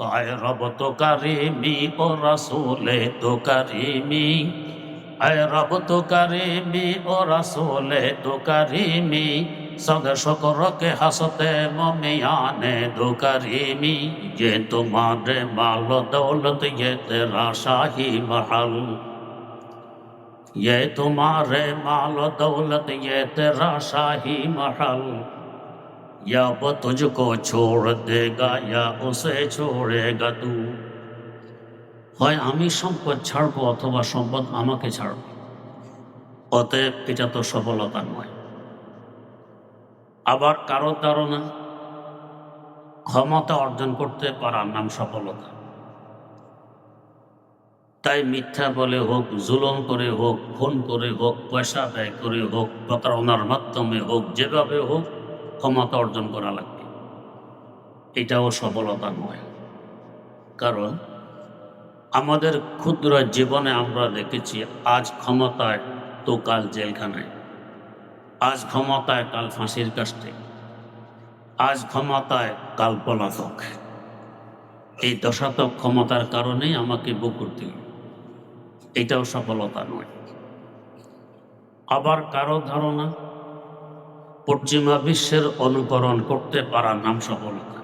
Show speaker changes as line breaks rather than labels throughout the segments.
আয় রব তো কারিমি ও রাসূলে তো কারিমি আয় রব তো কারিমি ও রাসূলে তো কারিমি সদা শকরকে হাসতে মমিয়ানে দো কারিমি ये तुम्हारे माल दौलत ये तेरा शाही महल ये तुम्हारे माल दौलत ये तेरा शाही महल या वो तुझको छोड़ देगा या उसे छोड़ेगा तू হয় আমি সম্পদ ছাড়বো অথবা সম্পদ আমাকে ছাড়বে অতএব এটা তো সফলতা নয় আবার কারো ধারণা ক্ষমতা অর্জন করতে পারার নাম সফলতা তাই মিথ্যা বলে হোক জুলম করে হোক খুন করে হোক পয়সা ব্যয় করে হোক প্রতারণার মাধ্যমে হোক যেভাবে হোক ক্ষমতা অর্জন করা লাগবে। এটাও সফলতা নয়। কারণ আমাদের ক্ষুদ্র জীবনে আমরা দেখেছি, আজ ক্ষমতায় তো কাল জেলখানায়। আজ ক্ষমতায় কাল ফাঁসির কাষ্টে। আজ ক্ষমতায় কাল পলাতক। এই দশাতক ক্ষমতার কারণেই আমাকে বুক করতে হবে এটাও সফলতা নয়। আবার কারও ধারণা পশ্চিমা বিশ্বের অনুকরণ করতে পারার নাম সফলতা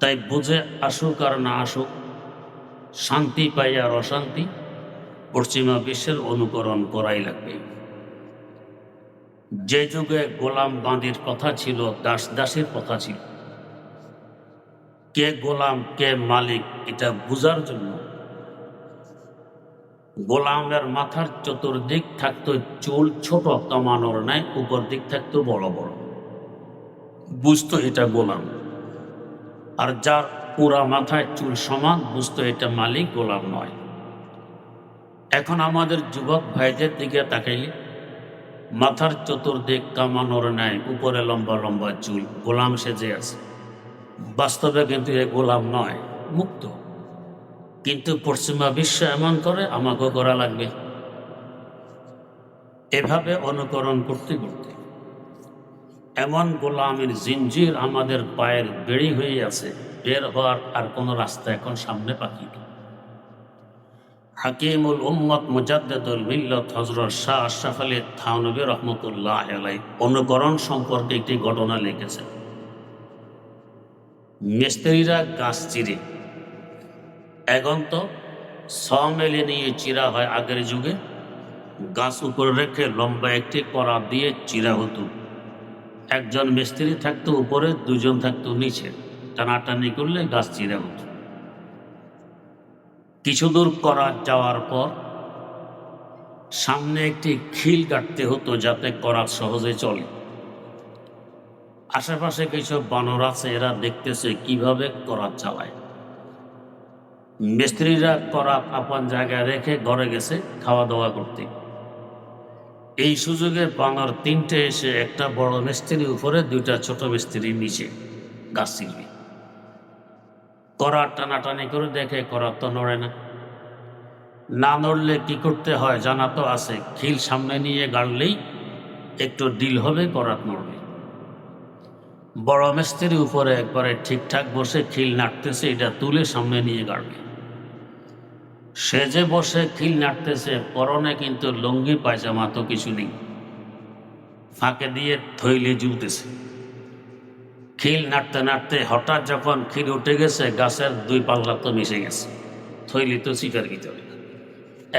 তাই বুঝে আসুক আর না আসুক, শান্তি পাই আর অশান্তি, পশ্চিমা বিশ্বের অনুকরণ করাই লাগবে। যে যুগে গোলাম বাঁধির কথা ছিল, দাস দাসের কথা ছিল। কে গোলাম, কে মালিক, এটা বুঝার জন্য গোলামের মাথার চতুর্দিক থাকতো চুল ছোট কামানোর নাই উপর দিক থাকতো বড় বড়। বুঝতো এটা গোলাম। আর যার পুরা মাথায় চুল সমান, বুঝতো এটা মালিক, গোলাম নয়। এখন আমাদের যুবক ভাইদের দিকে তাকাইলে, মাথার চতুর্দিক কামানোর ন্যায় উপরে লম্বা লম্বা চুল, গোলাম সেজে আছে। বাস্তবে কিন্তু এ গোলাম নয়, মুক্ত। কিন্তু পশ্চিমা বিশ্ব এমন করে, আমাকেও করা লাগবে। এভাবে অনুকরণ করতে করতে এমন গোলামের জিঞ্জির আমাদের পায়ের বেড়ি হয়ে আছে, বের হওয়ার আর কোনো রাস্তা এখন সামনে পাখি হাকিমুল উম্মত মুজাদ্দেদুল মিল্লত হজরত শাহ আশরাফ আলী থানবী রহমতুল্লাহ আলাই অনুকরণ সম্পর্কে একটি ঘটনা লিখেছেন। মিস্ত্রিরা গাছ চিরে এখন তো ছ মেলে নিয়ে চিরা হয় আগের যুগে। গাছ উপরে রেখে লম্বা একটি করা দিয়ে চিরা হতো। একজন মিস্ত্রি থাকতো উপরে, দুজন থাকতো নিচে। টানাটানি করলে গাছ চিরা হতো। কিছু দূর করা যাওয়ার পর সামনে একটি খিল কাটতে হতো যাতে করাত সহজে চলে। আশেপাশে কিছু বানর আছে, এরা দেখতেছে কীভাবে করাত চালায়। মিস্ত্রিরা করাত আপন জায়গায় রেখে ঘরে গেছে খাওয়া দাওয়া করতে। এই সুযোগে বানর তিনটে এসে একটা বড় মিস্ত্রির উপরে, দুইটা ছোট মিস্ত্রির নিচে গাছ ছিলবে করার টানাটানি করে দেখে করার তো নড়ে না। না নড়লে কি করতে হয় জানা তো আছে, খিল সামনে নিয়ে গাড়লেই একটু ডিল হবে, করাত নড়বে। বড় মিস্ত্রির উপরে একবারে ঠিকঠাক বসে খিল নাড়তেছে, এটা তুলে সামনে নিয়ে গাড়বে। সে যে বসে খিল নাড়তেছে, পরনে কিন্তু লুঙ্গি, পায়জামা তো কিছু নেই। ফাঁকে দিয়ে থইলে জুলতেছে খিল নাড়তে নাড়তে হঠাৎ যখন খিল উঠে গেছে, গাছের দুই পাল্লা তো মিশে গেছে। থইলি তো চিকার ভিতরে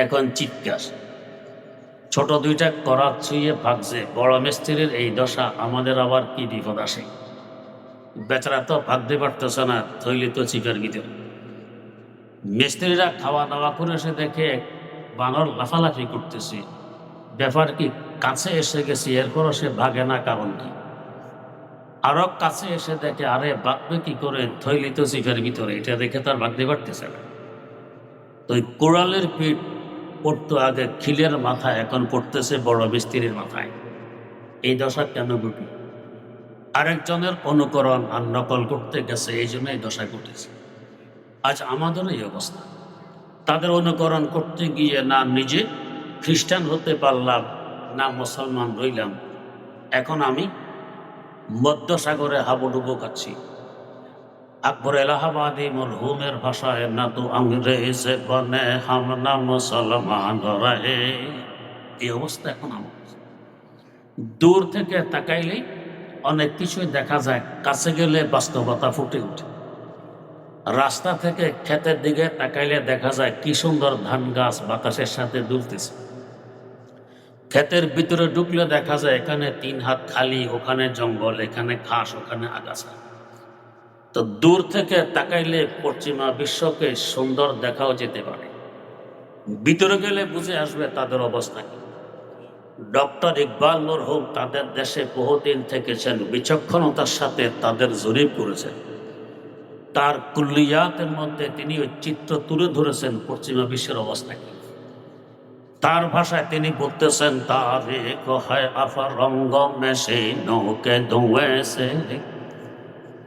এখন চিৎকার। ছোট দুইটা করাত ছুঁয়ে ভাগছে। বড় মিস্ত্রির এই দশা আমাদের আবার কি বিপদ আসে? বেচারা তো ভাগতে পারতেছে না, থইলি তো চিকার ভিতরে মিস্ত্রিরা খাওয়া দাওয়া করে এসে দেখে বানর লাফালাফি করতেছে। ব্যাপার কি, কাছে এসে গেছে, এরপরও সে ভাগে না, কারণ কি? আরও কাছে এসে দেখে, আরে বাঁকবে কি করে থইলি তো চিফের ভিতরে, এটা দেখে তার ভাগতে পারতেছে না। তো কোড়ালের পিঠ পড়তো আগে, খিলের মাথায়, এখন পড়তেছে বড় মিস্ত্রির মাথায়। এই দশা কেন ঘটি? আরেকজনের অনুকরণ আর নকল করতে গেছে, এই জন্য এই দশা ঘটেছে। আজ আমাদের এই অবস্থা। তাদের অনুকরণ করতে গিয়ে না নিজে খ্রিস্টান হতে পারলাম, না মুসলমান রইলাম। এখন আমি মধ্যসাগরে হাবুডুবু খাচ্ছি। আকবর এলাহাবাদী মরহুমের ভাষায়, না তো আংরেজ বনে হাম, না মুসলমান এই অবস্থা এখন আমার। দূর থেকে তাকাইলেই অনেক কিছুই দেখা যায়, কাছে গেলে বাস্তবতা ফুটে ওঠে। রাস্তা থেকে ক্ষেতের দিকে তাকাইলে দেখা যায় কি সুন্দর ধান গাছ বাতাসের সাথে দুলতেছে। ক্ষেতের ভিতরে ঢুকলে দেখা যায় এখানে তিন হাত খালি, ওখানে জঙ্গল, এখানে ঘাস, ওখানে আগাছা। তো দূর থেকে তাকাইলে পশ্চিমা বিশ্বকে সুন্দর দেখাও যেতে পারে। ভিতরে গেলে বুঝে আসবে তাদের অবস্থা কি। ডক্টর ইকবাল মরহুম তাদের দেশে বহুদিন থেকেছেন, বিচক্ষণতার সাথে তাদের জরিপ করেছেন। তার কুল্লিয়াতের মধ্যে তিনি ওই চিত্র তুলে ধরেছেন পশ্চিমা বিশ্বের অবস্থা কি তার ভাষায় তিনি বলতেছেন তারে কহায় আফা রঙ্গ মেশে নৌকে ধুয়েছে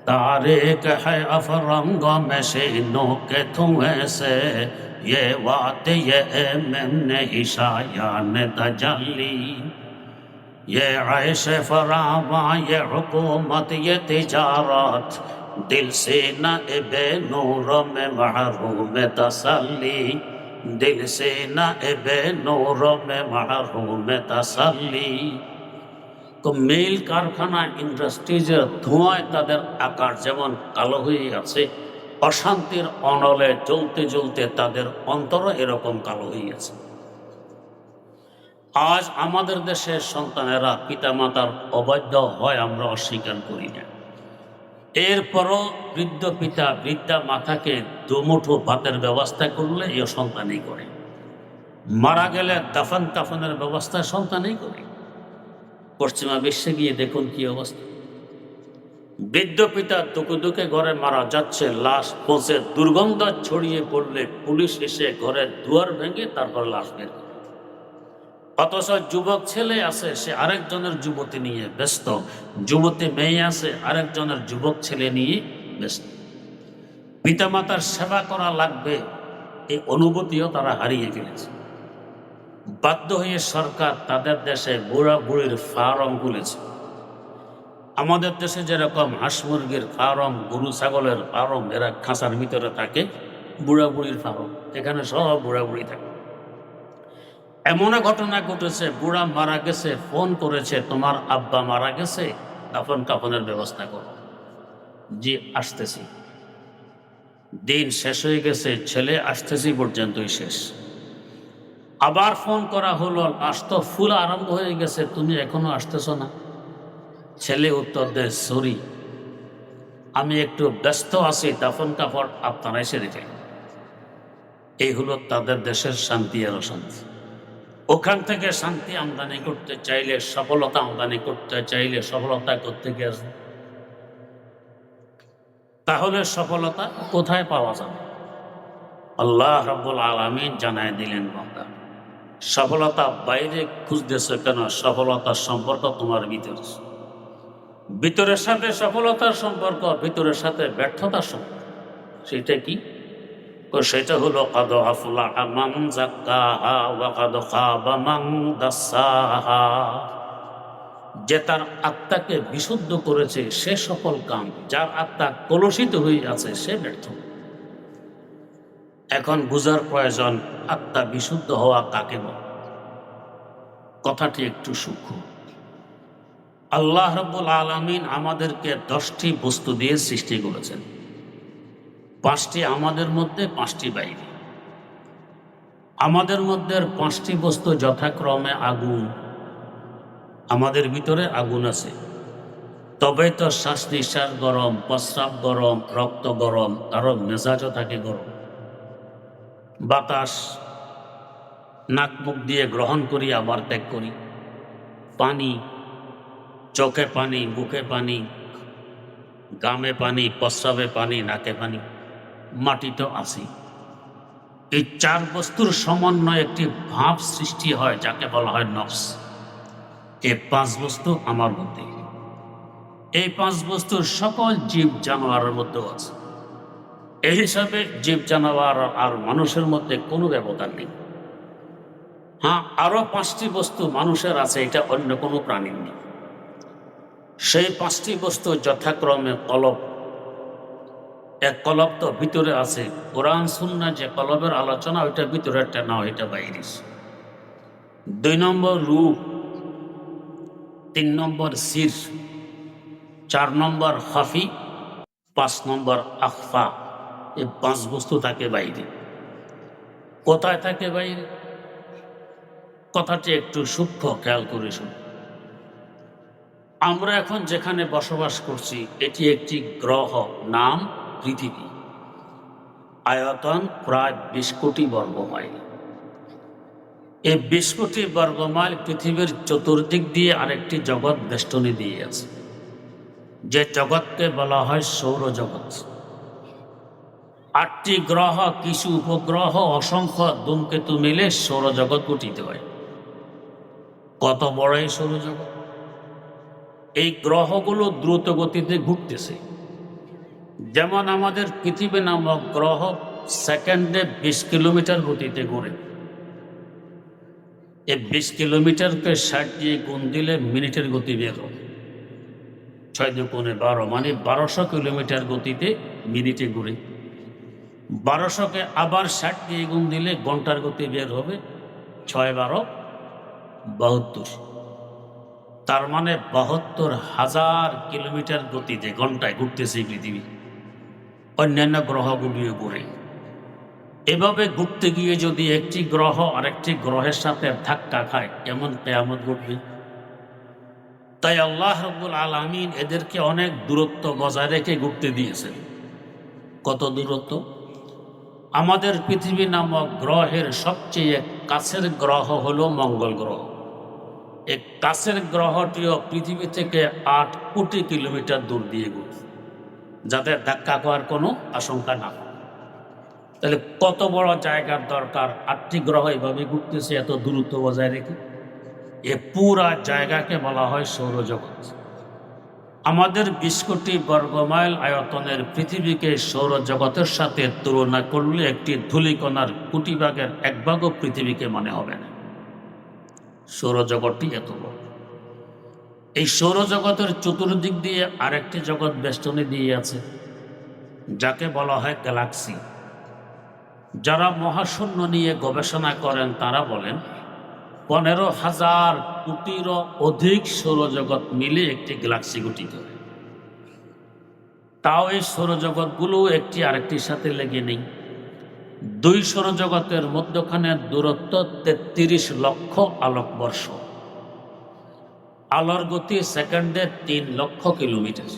तारिक है अफरंग में से के धुएं से ये बात ये मैंने हिशायान तजली ये ऐश फरामा ये हुकूमत ये तिजारत دل سے نائب نور میں محروم تسلی دل سے نائب نور میں محروم تسلی তো মেল কারখানা ইন্ডাস্ট্রিজের ধোঁয়ায় তাদের আকার যেমন কালো হয়ে আছে, অশান্তির অনলে চলতে চলতে তাদের অন্তরও এরকম কালো হয়ে আছে। আজ আমাদের দেশের সন্তানেরা পিতামাতার অবাধ্য হয়, আমরা অস্বীকার করি না। এরপরও বৃদ্ধ পিতা, বৃদ্ধা মাতাকে দুমুঠো ভাতের ব্যবস্থা করলে এ সন্তানই করে। মারা গেলে দাফন কাফনের ব্যবস্থা সন্তানই করে। পশ্চিমা বিশ্বে গিয়ে দেখুন কি অবস্থা। বৃদ্ধ পিতা দুকে দুকে ঘরে মারা যাচ্ছে, লাশ পৌঁছে দুর্গন্ধ ছড়িয়ে পড়লে পুলিশ এসে ঘরের দুয়ার ভেঙে তারপর লাশ বের করে। অথচ যুবক ছেলে আছে, সে আরেকজনের যুবতী নিয়ে ব্যস্ত। যুবতী মেয়ে আছে, আরেকজনের যুবক ছেলে নিয়ে ব্যস্ত। পিতামাতার সেবা করা লাগবে, এই অনুভূতিও তারা হারিয়ে ফেলেছে। বাধ্য হয়ে সরকার তাদের দেশে বুড়া বুড়ির ফার্ম খুলেছে। আমাদের দেশে যেরকম হাঁস মুরগির ফার্ম, গরু ছাগলের ফার্ম, এরা খাঁচার ভিতরে থাকে, বুড়া বুড়ির ফার্ম, এখানে সব বুড়া বুড়ি থাকে। এমন ঘটনা ঘটেছে, বুড়া মারা গেছে, ফোন করেছে, তোমার আব্বা মারা গেছে, কাফন কাফনের ব্যবস্থা করো। জি, আসতেছি। দিন শেষ হয়ে গেছে, ছেলে আসতেছি পর্যন্তই শেষ। আবার ফোন করা হলো লাশ তো ফুল আরম্ভ হয়ে গেছে, তুমি এখনও আসতেছ না? ছেলে উত্তর দেয়, সরি, আমি একটু ব্যস্ত আছি দাফন কাপড় আপনারা এসে রেখে এই হলো তাদের দেশের শান্তি আর অশান্তি। ওখান থেকে শান্তি আমদানি করতে চাইলে, সফলতা আমদানি করতে চাইলে সফলতা করতে গেছে। তাহলে সফলতা কোথায় পাওয়া যাবে? আল্লাহ রব্বুল আলমিন জানায় দিলেন, বান্দা, সফলতা বাইরে খুঁজতেছে কেন? সফলতার সম্পর্ক তোমার ভিতরে। ভিতরের সাথে সফলতার সম্পর্ক, ভিতরের সাথে ব্যর্থতার সম্পর্ক। সেটা কি? তো সেটা হলো, কদ আফলা মান জাক্কাহা যে তার আত্মাকে বিশুদ্ধ করেছে, সে সফল কাম। যার আত্মা কলুষিত হয়ে আছে, সে ব্যর্থ। এখন বুঝার প্রয়োজন, আত্মা বিশুদ্ধ হওয়া কাকে বলে? কথাটি একটু সূক্ষ্ম। আল্লাহ রব্বুল আলমিন আমাদেরকে দশটি বস্তু দিয়ে সৃষ্টি করেছেন। পাঁচটি আমাদের মধ্যে, পাঁচটি বাইরে। আমাদের মধ্যে পাঁচটি বস্তু যথাক্রমে আগুন। আমাদের ভিতরে আগুন আছে। তবে তো শ্বাস নিঃশ্বাস গরম, প্রস্রাব গরম, রক্ত গরম কারও মেজাজও থাকে গরম। বাতাস, নাক মুখ দিয়ে গ্রহণ করি, আবার ত্যাগ করি। পানি, চোখে পানি, বুকে পানি, গামে পানি, প্রস্রাবে পানি, নাকে পানি। মাটি তো আসি এই চার বস্তুর সমন্বয়ে একটি ভাব সৃষ্টি হয়, যাকে বলা হয় নফস। এই পাঁচ বস্তু আমার মধ্যে। এই পাঁচ বস্তুর সকল জীব জানোয়ারের মধ্যেও আছে। এই হিসাবে জীব, জানোয়ার আর মানুষের মধ্যে কোনো ব্যবধান নেই। হ্যাঁ আরও পাঁচটি বস্তু মানুষের আছে, এটা অন্য কোনো প্রাণীর নেই। সেই পাঁচটি বস্তু যথাক্রমে কলব এক কলব তো ভিতরে আছে। কোরআন সুন্না যে কলবের আলোচনা ওইটা ভিতরে একটা না ওইটা বাইরে দুই নম্বর রূপ, তিন নম্বর সির, চার নম্বর হাফি পাঁচ নম্বর আফা এই পাঁচ বস্তু থাকে বাইরে। কোথায় থাকে বাইরে? কথাটি একটু সূক্ষ্ম খেয়াল করে শুন আমরা এখন যেখানে বসবাস করছি, এটি একটি গ্রহ, নাম পৃথিবী। আয়তন প্রায় বিশ কোটি বর্গ মাইল এই বিশ কোটি বর্গ মাইল পৃথিবীর চতুর্দিক দিয়ে আরেকটি জগৎ বেষ্টনী দিয়ে আছে, যে জগৎকে বলা হয় সৌরজগৎ। আটটি গ্রহ, কিছু উপগ্রহ, অসংখ্য ধূমকেতু মিলে সৌরজগৎ গঠিত হয়। কত বড় এই সৌরজগৎ? এই গ্রহগুলো দ্রুত গতিতে ঘুরতেছে। যেমন আমাদের পৃথিবী নামক গ্রহ সেকেন্ডে বিশ কিলোমিটার গতিতে ঘুরে। এই বিশ কিলোমিটারকে ষাট দিয়ে গুণ দিলে মিনিটের গতি বের হবে। ছয় দুগুণে বারো মানে বারোশো কিলোমিটার গতিতে মিনিটে ঘুরে। বারোশোকে আবার ষাট দিয়ে গুণ দিলে ঘণ্টার গতি বের হবে ছয় বারো বাহাত্তর। তার মানে বাহাত্তর হাজার কিলোমিটার গতিতে ঘন্টায় ঘুরতেছে পৃথিবী। অন্যান্য গ্রহগুলিও ঘুরে এভাবে ঘুরতে গিয়ে যদি একটি গ্রহ আরেকটি গ্রহের সাথে ধাক্কা খায় এমন কেয়ামত ঘটবে? তাই আল্লাহ রব্বুল আলমিন এদেরকে অনেক দূরত্ব বজায় রেখে ঘুরতে দিয়েছেন। কত দূরত্ব? আমাদের পৃথিবী নামক গ্রহের সবচেয়ে কাছের গ্রহ হল মঙ্গল গ্রহ। এই কাছের গ্রহটিও পৃথিবী থেকে আট কোটি কিলোমিটার দূর দিয়ে ঘুরছে যাতে ধাক্কা খাওয়ার কোনো আশঙ্কা না তাহলে কত বড় জায়গার দরকার? আটটি গ্রহ এভাবে ঘুরতেছে, এত দূরত্ব বজায় রেখে। এ পুরা জায়গাকে বলা হয় সৌরজগৎ। আমাদের বিশ কোটি বর্গমাইল আয়তনের পৃথিবীকে সৌরজগতের সাথে তুলনা করলে একটি ধূলিকণার কোটি ভাগের এক ভাগও পৃথিবীকে মনে হবে না। সৌরজগৎটি এত বড়। এই সৌরজগতের চতুর্দিক দিয়ে আরেকটি জগৎ বেষ্টনী দিয়ে আছে, যাকে বলা হয় গ্যালাক্সি। যারা মহাশূন্য নিয়ে গবেষণা করেন, তারা বলেন, পনেরো হাজার কোটিরও অধিক সৌরজগৎ মিলে একটি গ্যালাক্সি গঠিত। তাও এই সৌরজগৎগুলো একটি আরেকটির সাথে লেগে নেই। দুই সৌরজগতের মধ্যখানে দূরত্ব তেত্রিশ লক্ষ আলোকবর্ষ। আলোর গতি সেকেন্ডে তিন লক্ষ কিলোমিটার।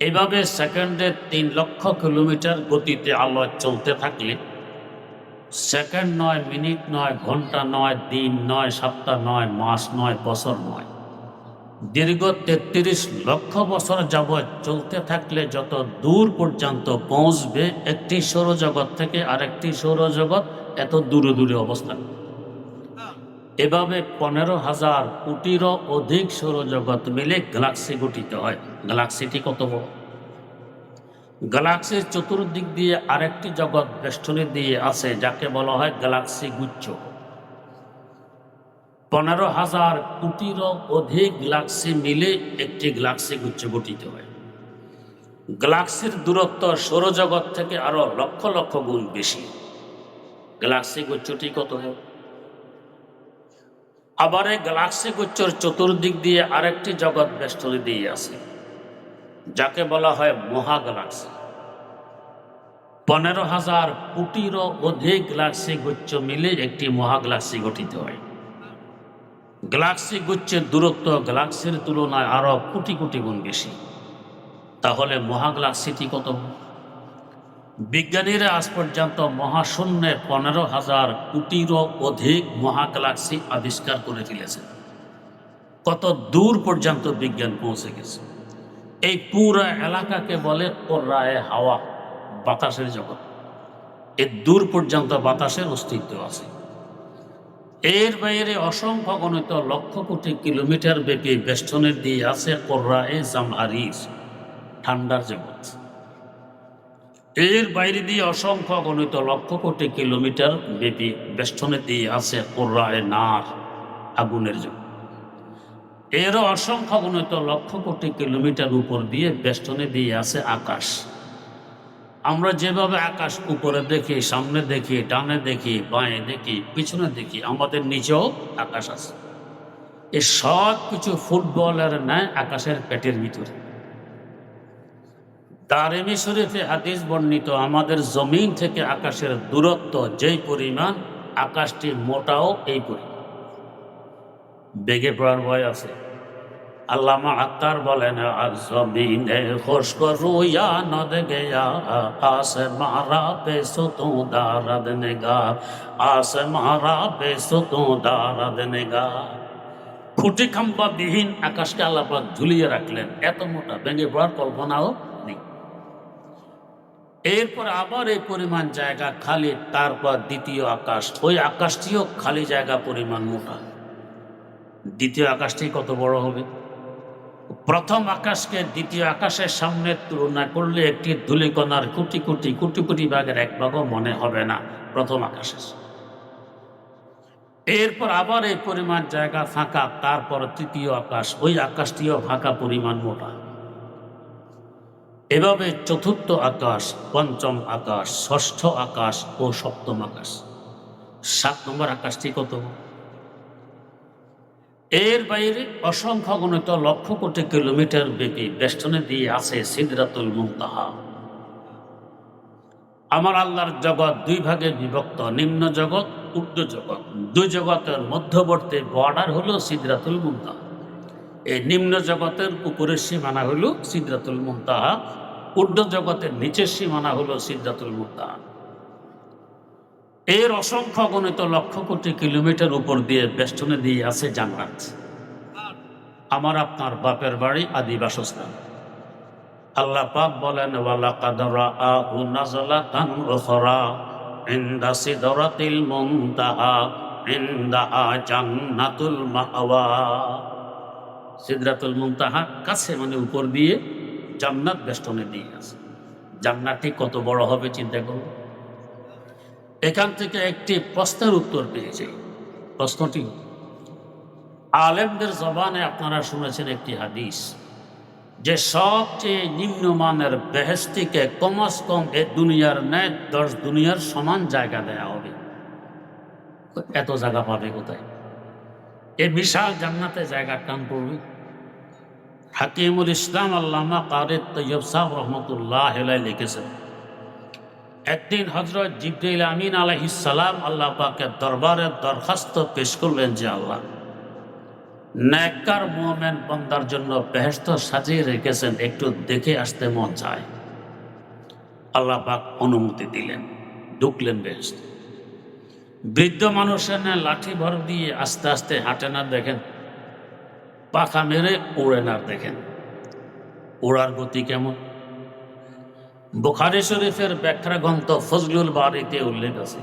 এভাবে সেকেন্ডে তিন লক্ষ কিলোমিটার গতিতে আলো চলতে থাকলে সেকেন্ড নয়, মিনিট নয়, ঘণ্টা নয়, দিন নয়, সপ্তাহ নয়, মাস নয়, বছর নয়। দীর্ঘ তেত্রিশ লক্ষ বছর যাবৎ চলতে থাকলে যত দূর পর্যন্ত পৌঁছবে একটি সৌরজগৎ থেকে আরেকটি সৌরজগৎ, এত দূরে দূরে অবস্থান। এভাবে পনেরো হাজার কোটিরও অধিক সৌরজগৎ মিলে গ্যালাক্সি গঠিত হয়। গ্যালাক্সিটি কত বড়? গ্যালাক্সির চতুর্দিক দিয়ে আরেকটি জগৎ বেষ্টনী দিয়ে আছে, যাকে বলা হয় গ্যালাক্সি গুচ্ছ। পনেরো হাজার কোটিরও অধিক গ্যালাক্সি মিলে একটি গ্যালাক্সি গুচ্ছ গঠিত হয়। গ্যালাক্সির দূরত্ব সৌরজগৎ থেকে আরও লক্ষ লক্ষ গুণ বেশি। গ্যালাক্সি গুচ্ছটি কত হয়? আবার এই গ্যালাক্সি গুচ্ছর চতুর্দিক দিয়ে আরেকটি জগৎ বেষ্টনী দিয়ে আছে, যাকে বলা হয় মহা গ্যালাক্সি। পনেরো হাজার কোটিরও অধিক গ্যালাক্সি গুচ্ছ মিলে একটি মহা গ্যালাক্সি গঠিত হয়। গ্যালাক্সি গুচ্ছের দূরত্ব গ্যালাক্সির তুলনায় আরও কোটি কোটি গুণ বেশি। তাহলে মহা গ্যালাক্সিটি কত? বিজ্ঞানীরা আজ পর্যন্ত মহাশূন্যের পনেরো হাজার কোটিরও অধিক মহা আবিষ্কার করে ফেলেছেন কত দূর পর্যন্ত বিজ্ঞান পৌঁছে গেছে। এই পুরা এলাকাকে বলে কোর্রায় হাওয়া, বাতাসের জগৎ। এর দূর পর্যন্ত বাতাসের অস্তিত্ব আছে। এর বাইরে অসংখ্য গণিত লক্ষ কোটি কিলোমিটার ব্যাপী বেষ্টনের দিয়ে আছে কোর্রায়ে জামহারির ঠান্ডার জগৎ। এর বাইরে দিয়ে অসংখ্য গণিত লক্ষ কোটি কিলোমিটার ব্যাপী বেষ্টনে দিয়ে আছে কোর্রায়ে নার আগুনের জন্য এরও অসংখ্য গণিত লক্ষ কোটি কিলোমিটার উপর দিয়ে বেষ্টনে দিয়ে আছে আকাশ। আমরা যেভাবে আকাশ উপরে দেখি, সামনে দেখি, ডানে দেখি, বাঁয়ে দেখি, পিছনে দেখি, আমাদের নিচেও আকাশ আছে। এ সব কিছু ফুটবলের ন্যায় আকাশের পেটের ভিতরে। দারেমি শরীফে হাদিস বর্ণিত, আমাদের জমিন থেকে আকাশের দূরত্ব যেই পরিমাণ, আকাশটি মোটাও এই পরিমাণ। বেগে পড়ার ভয় আছে। আল্লামা আত্মার বলেন জমিনে খোশ করু ইয়া নদ গয়া আস মারা পে সুতু দারদ নেগা আস মারা পে সুতু দারদ নেগা। খুঁটি খাম্পা বিহীন আকাশকে আল্লাপাক ঝুলিয়ে রাখলেন। এত মোটা ভেঙে পড়ার কল্পনাও এরপর আবার এই পরিমাণ জায়গা খালি, তারপর দ্বিতীয় আকাশ। ওই আকাশটিও খালি জায়গা, পরিমাণ মোটা। দ্বিতীয় আকাশটি কত বড় হবে? প্রথম আকাশকে দ্বিতীয় আকাশের সামনে তুলনা করলে একটি ধুলিকণার কোটি কোটি কোটি কোটি ভাগের এক ভাগও মনে হবে না প্রথম আকাশে এরপর আবার এই পরিমাণ জায়গা ফাঁকা, তারপর তৃতীয় আকাশ। ওই আকাশটিও ফাঁকা, পরিমাণ মোটা। এভাবে চতুর্থ আকাশ, পঞ্চম আকাশ, ষষ্ঠ আকাশ ও সপ্তম আকাশ। সাত নম্বর আকাশটি কত? এর বাইরে অসংখ্য গণিত লক্ষ কোটি কিলোমিটার ব্যাপী বেষ্টনে দিয়ে আছে সিদরাতুল মুনতাহা। আমার আল্লাহর জগৎ দুই ভাগে বিভক্ত, নিম্ন জগৎ উর্ধ জগৎ। দুই জগতের মধ্যবর্তী বর্ডার হলো সিদরাতুল মুনতাহা। এই নিম্ন জগতের উপরের সীমানা হলো সিদরাতুল মুনতাহা। উর্ধ জগতের নিচের সীমানা হলো সিদ্ধাতুল মুক্তাহা এর অসংখ্য গণিত লক্ষ কোটি কিলোমিটার উপর দিয়ে বেষ্টনে দিয়ে আছে জান্নাত। আমার আপনার বাপের বাড়ি আদি বাসস্থান। আল্লাহ পাক বলেন ওয়ালা কাদরা আহু নাজলাতান উখরা ইনদা সিদরাতিল মুনতাহা ইনদাহা জান্নাতুল মাওয়া সিদরাতুল মুনতাহা কাছে মানে উপর দিয়ে জান্নাত বেষ্টনে দিয়ে আছে। জান্নাতটি কত বড় হবে চিন্তা করুন এখান থেকে একটি প্রশ্নের উত্তর পেয়েছি। প্রশ্নটি, আলেমদের জবানে আপনারা শুনেছেন একটি হাদিস যে সবচেয়ে নিম্নমানের বেহেস্তিকে কমাস কম এ দুনিয়ার ন্যায় দশ দুনিয়ার সমান জায়গা দেয়া হবে। এত জায়গা পাবে কোথায়? এ বিশাল জান্নাতে জায়গা টান পড়বে হাকিমুল ইসলাম আল্লামা কারিদ তৈয়ব সাহ রহমতুল্লাহ লিখেছেন, একদিন হজরত জিব্রাইল আমিন আলহিসাল্লাম আল্লাহ পাকে দরবারে দরখাস্ত পেশ করলেন যে আল্লাহ ন্যাকার মোমেন বন্দার জন্য বেহেস্ত সাজিয়ে রেখেছেন, একটু দেখে আসতে মন চায়। আল্লাহ পাক অনুমতি দিলেন, ঢুকলেন বেহেস্ত বৃদ্ধ মানুষের লাঠি ভর দিয়ে আস্তে আস্তে হাঁটে না দেখেন পাখা মেরে উড়ে না দেখেন। ওড়ার গতি কেমন? বুখারি শরীফের ব্যাখ্যা গ্রন্থ ফজলুল বাড়িতে উল্লেখ আছে।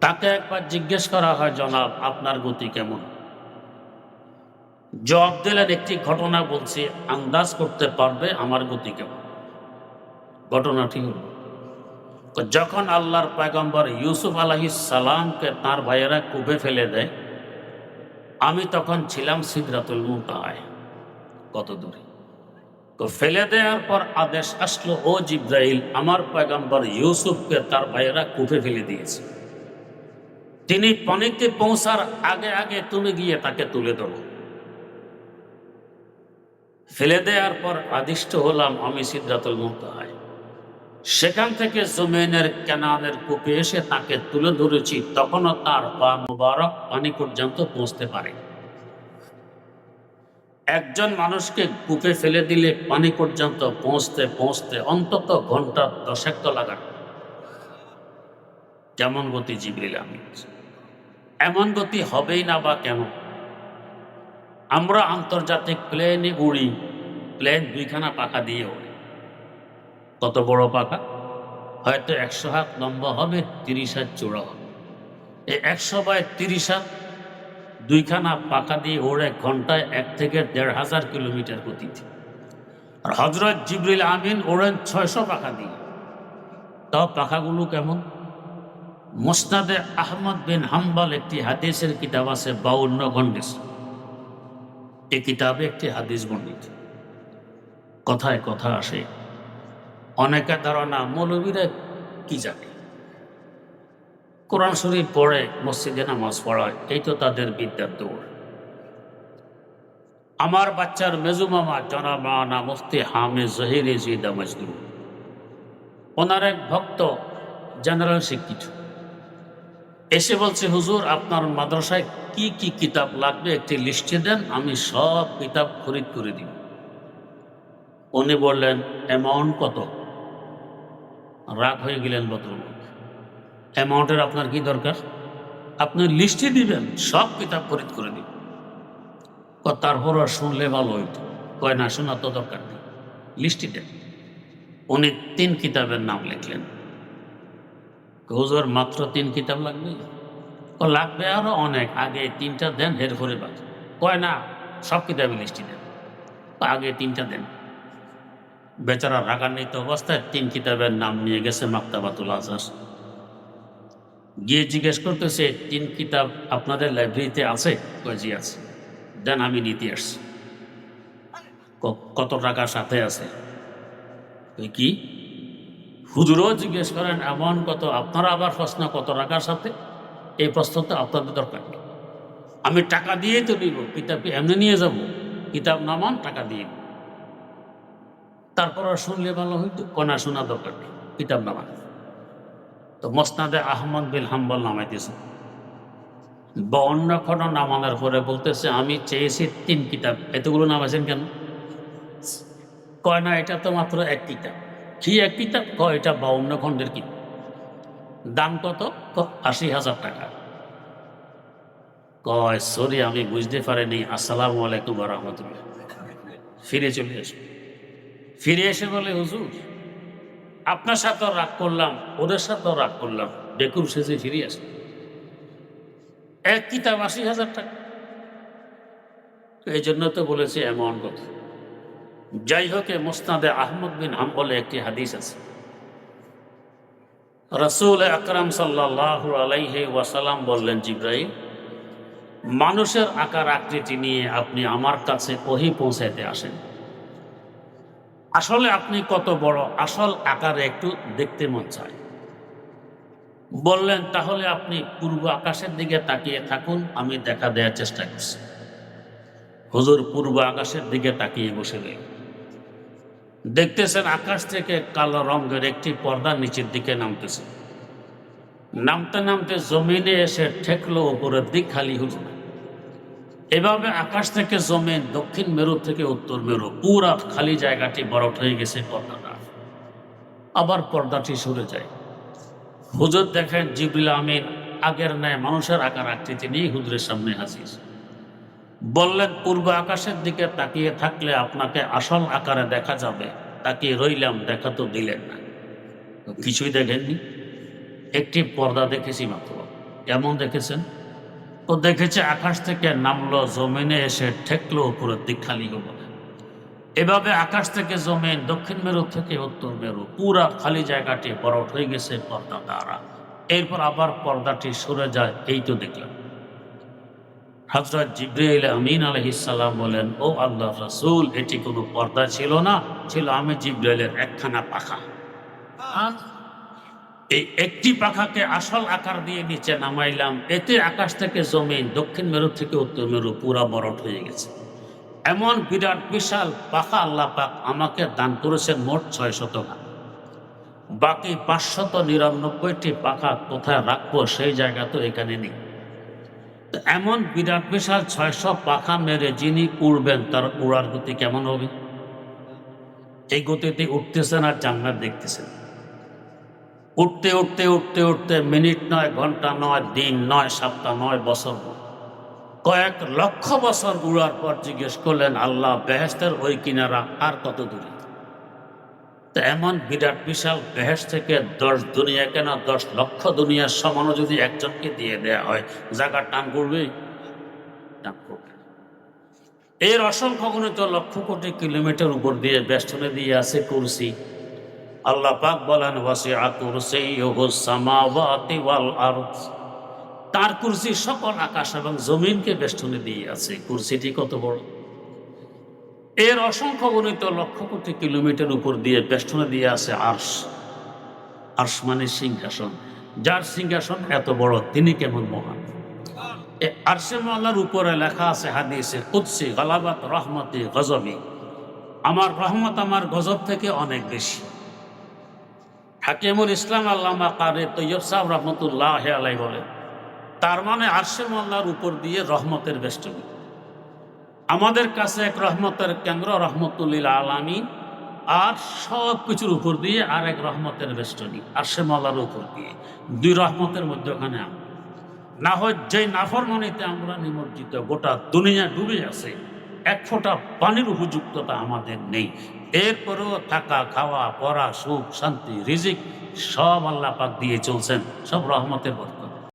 তাকে একবার জিজ্ঞেস করা হয়, জনাব, আপনার গতি কেমন? জবাব দিলেন, একটি ঘটনা বলছি, আন্দাজ করতে পারবে আমার গতি কেমন? ঘটনাটি হল। যখন আল্লাহর পয়গম্বর ইউসুফ আলহিস সালামকে তাঁর ভাইয়েরা কুবে ফেলে দেয় তখন ছিলাম সিদ্ধাতুল মুতায় কত দূরে। তো ফেলে দেওয়ার পর আদেশ আসলো, ও জিব্রাইল, আমার পয়গম্বর ইউসুফকে তার ভাইয়েরা কুফে ফেলে দিয়েছে। তিনি পানিতে পৌঁছার আগে আগে তুমি গিয়ে তাকে তুলে ধরো। ফেলে দেওয়ার পর আদিষ্ট হলাম আমি সিদ্ধাতুল মুক্তায় সেখান থেকে জমিনের কেনানের কূপে এসে তাকে তুলে ধরেছি। তখনও তার পা মুবারক পানি পর্যন্ত পৌঁছতে পারে। একজন মানুষকে কূপে ফেলে দিলে পানি পর্যন্ত পৌঁছতে পৌঁছতে অন্তত ঘণ্টা দশেক তো লাগার। কেমন গতি জিবরিল আমি এমন গতি হবেই না বা কেন? আমরা আন্তর্জাতিক প্লেনে উড়ি, প্লেন দুইখানা পাকা দিয়ে ওড়ে কত বড় পাখা হয়তো একশো হাত লম্বা হবে, তিরিশ হাত চূড়া হবে। এই একশো বাই তিরিশ হাত, দুইখানা পাখা দিয়ে ওড়ে ঘন্টায় এক থেকে দেড় হাজার কিলোমিটার গতিতে। আর হজরত জিবরিল আমিন ওড়েন ছয়শো পাখা দিয়ে। তাও পাখাগুলো কেমন? মোস্তাদে আহমদ বিন হাম্বাল একটি হাদিসের কিতাব আছে, বাউন্ন গন্ডিস এই কিতাবে একটি হাদিস বর্ণিত। কথায় কথা আসে অনেকের ধারণা, মৌলবীরা কি জানে? কোরআন শরীফ পড়ে, মসজিদে নামাজ পড়ায়, এই তো তাদের বিদ্যার দৌড়। আমার বাচ্চার মেজু মামা জনাব মাওলানা মুফতি হামিদ জহির জিদা মজদুর ওনার এক ভক্ত জেনারেল শিক্ষিত। এসে বলছে, হুজুর, আপনার মাদ্রাসায় কি কি কিতাব লাগবে? একটি লিস্টে দেন, আমি সব কিতাব খরিদ করে দিব। উনি বললেন, অ্যামাউন্ট কত? রাগ হয়ে গেলেন ভদ্রলোক। অ্যামাউন্টের আপনার কি দরকার? আপনি লিস্টে দিবেন, সব কিতাব খরিদ করে দিবেন। আর শুনলে ভালো হইতো। কয়, না শোনা তো দরকার নেই। লিস্টে দেন। উনি তিন কিতাবের নাম লিখলেন। হুজুর, মাত্র তিন কিতাব লাগবে? ও লাগবে আরও অনেক। আগে তিনটা দেন, এরপরে বাদ কয়, না, সব কিতাবে লিস্টি দেন আগে তিনটা দেন। বেচারা রাগান্বিত অবস্থায় তিন কিতাবের নাম নিয়ে গেছে মাক্তাবাতুল আজাস গিয়ে জিজ্ঞেস করতেছে, তিন কিতাব আপনাদের লাইব্রেরিতে আছে? কয়, জি, আছে। দেন আমি নিতে আসছি। কত টাকার সাথে আছে? কি? হুজুরও জিজ্ঞেস করেন, এমন কত, আপনারা আবার প্রশ্ন, কত টাকার সাথে? এই প্রশ্ন তো আপনাদের দরকার। আমি টাকা দিয়েই তো নিব কিতাব কি এমনি নিয়ে যাব। কিতাব নামান, টাকা দিয়ে। তারপর শুনলে ভালো হইতো কনা শোনা দরকার নেই, কিতাব নামান তো মসনাদে আহমদ বিন হাম্বল নামাইতেছে। বা অন্য কোনো নামানোর পরে বলতেছে, আমি চেয়েছি তিন কিতাব। এতগুলো নামাইছেন কেন? কয় না, এটা তো মাত্র এক কিতাব। কি এক কিতাব? কয়, এটা বাউন্ন খণ্ডের কিতাব। দাম কত? আশি হাজার টাকা। কয়, সরি, আমি বুঝতে পারিনি। আসসালামু আলাইকুম রহমতুল্লাহ। ফিরে চলে এসো ফিরে এসে বলে, হুজুর, আপনার সাথেও রাগ করলাম, ওদের সাথেও রাগ করলাম। বেকুর শেষে ফিরে আসে। এক কিতাব আশি হাজার টাকা। এই জন্য তো বলেছি এমন কথা। যাই হোক, এ মুসনাদে আহমদ বিন হাম্বলে একটি হাদিস আছে। রসুল আকরাম সাল্লাহ আলাইহে ওয়াসালাম বললেন জিব্রাহিম মানুষের আকার আকৃতি নিয়ে আপনি আমার কাছে ওহি পৌঁছাইতে আসেন। আসলে আপনি কত বড় আসল আকারে একটু দেখতে মন চায়। বললেন, তাহলে আপনি পূর্ব আকাশের দিকে তাকিয়ে থাকুন, আমি দেখা দেওয়ার চেষ্টা করছি। হুজুর পূর্ব আকাশের দিকে তাকিয়ে বসে রইল দেখতেছেন আকাশ থেকে কালো রঙের একটি পর্দা নিচের দিকে নামতেছে। নামতে নামতে জমিনে এসে ঠেকলো উপরের দিক খালি না এভাবে আকাশ থেকে জমিন, দক্ষিণ মেরু থেকে উত্তর মেরু, পুরা খালি জায়গাটি বরফ হয়ে গেছে পর্দাটা। আবার পর্দাটি সরে যায়। হুজুর দেখেন জিবরিল আমিন আগের ন্যায় মানুষের আকার আকৃতি নিয়ে হুজুরের সামনে হাজির। বললেন, পূর্ব আকাশের দিকে তাকিয়ে থাকলে আপনাকে আসল আকারে দেখা যাবে, তাকিয়ে রইলাম, দেখা তো দিলেন না। কিছুই দেখেননি। একটি পর্দা দেখেছি মাত্র। কেমন দেখেছেন? তো দেখেছে আকাশ থেকে নামলো, জমিনে এসে ঠেকলো, উপরের দিক খালি হলো। এভাবে আকাশ থেকে জমিন দক্ষিণ মেরু থেকে উত্তর মেরু, পুরা খালি জায়গাটি বরফ হয়ে গেছে পর্দা দ্বারা। এরপর আবার পর্দাটি সরে যায়, এই তো দেখলাম। হজরত জিব্রাইল আমিন আলহিসাল্লাম বলেন, ও আল্লাহ রসুল, এটি কোনো পর্দা ছিল না? ছিল আমি জিব্রাইলের একখানা পাখা। এই একটি পাখাকে আসল আকার দিয়ে নিচে নামাইলাম। এতে আকাশ থেকে জমিন, দক্ষিণ মেরু থেকে উত্তর মেরু পুরা বরট হয়ে গেছে। এমন বিরাট, বিশাল পাখা আল্লাহ পাক আমাকে দান করেছেন মোট ছয় শতকা বাকি পাঁচশত নিরানব্বইটি পাখা কোথায় রাখব সেই জায়গা তো এখানে নেই। এমন বিরাট, বিশাল ছয়শো পাখা মেরে যিনি উড়বেন, তার উড়ার গতি কেমন হবে? এই গতিতে উঠতেছেন আর জান্নাত দেখতেছেন। উঠতে উঠতে উঠতে উঠতে মিনিট নয়, ঘণ্টা নয়, দিন নয়, সপ্তাহ নয়, বছর কয়েক লক্ষ বছর উড়ার পর জিজ্ঞেস করলেন, আল্লাহ বেহেস্তের ওই কিনারা আর কত দূরে? এমন বিরাট, বিশাল বেহেস থেকে দশ দুনিয়া কেন? দশ লক্ষ দুনিয়ার সমানও যদি একজনকে দিয়ে দেয়া হয় জায়গার টান করবে টান করবে। এর অসংখ্য গণিত লক্ষ কোটি কিলোমিটার উপর দিয়ে, বেষ্টনে দিয়ে আছে কুরসি। আল্লাহ পাক বলেন তার কুরসি সকল আকাশ এবং জমিনকে বেষ্টনে দিয়ে আছে। কুরসিটি কত বড়? এর অসংখ্য গণিত লক্ষ কোটি কিলোমিটার উপর দিয়ে বেষ্টনে দিয়ে আছে আর্শ। আর্শ মানে সিংহাসন। যার সিংহাসন এত বড়, তিনি কেমন মহান? আরশে মাল্লার উপরে লেখা আছে হাদিসে কুৎসি গালাবাত রহমতি গজবি। আমার রহমত আমার গজব থেকে অনেক বেশি। হাকিমুল ইসলাম আল্লামা কারে তৈয়ব সাহেব রহমতুল্লাহ আলাই বলে, তার মানে আরশে মাল্লার উপর দিয়ে রহমতের বেষ্টনী। আমাদের কাছে এক রহমতের কেন্দ্র রহমতুল্লিল আলামী আর সব কিছুর উপর দিয়ে আর এক রহমতের বেষ্টনী, আরশে মাল্লার উপর দিয়ে। দুই রহমতের মধ্যে ওখানে আমরা। না হয় যে নাফরমানিতে আমরা নিমজ্জিত, গোটা দুনিয়া ডুবে আছে, এক ফোঁটা পানির উপযুক্ততা আমাদের নেই। এরপরেও থাকা, খাওয়া, পড়া, সুখ, শান্তি, রিজিক সব আল্লাহ পাক দিয়ে চলছেন। সব রহমতের বরকত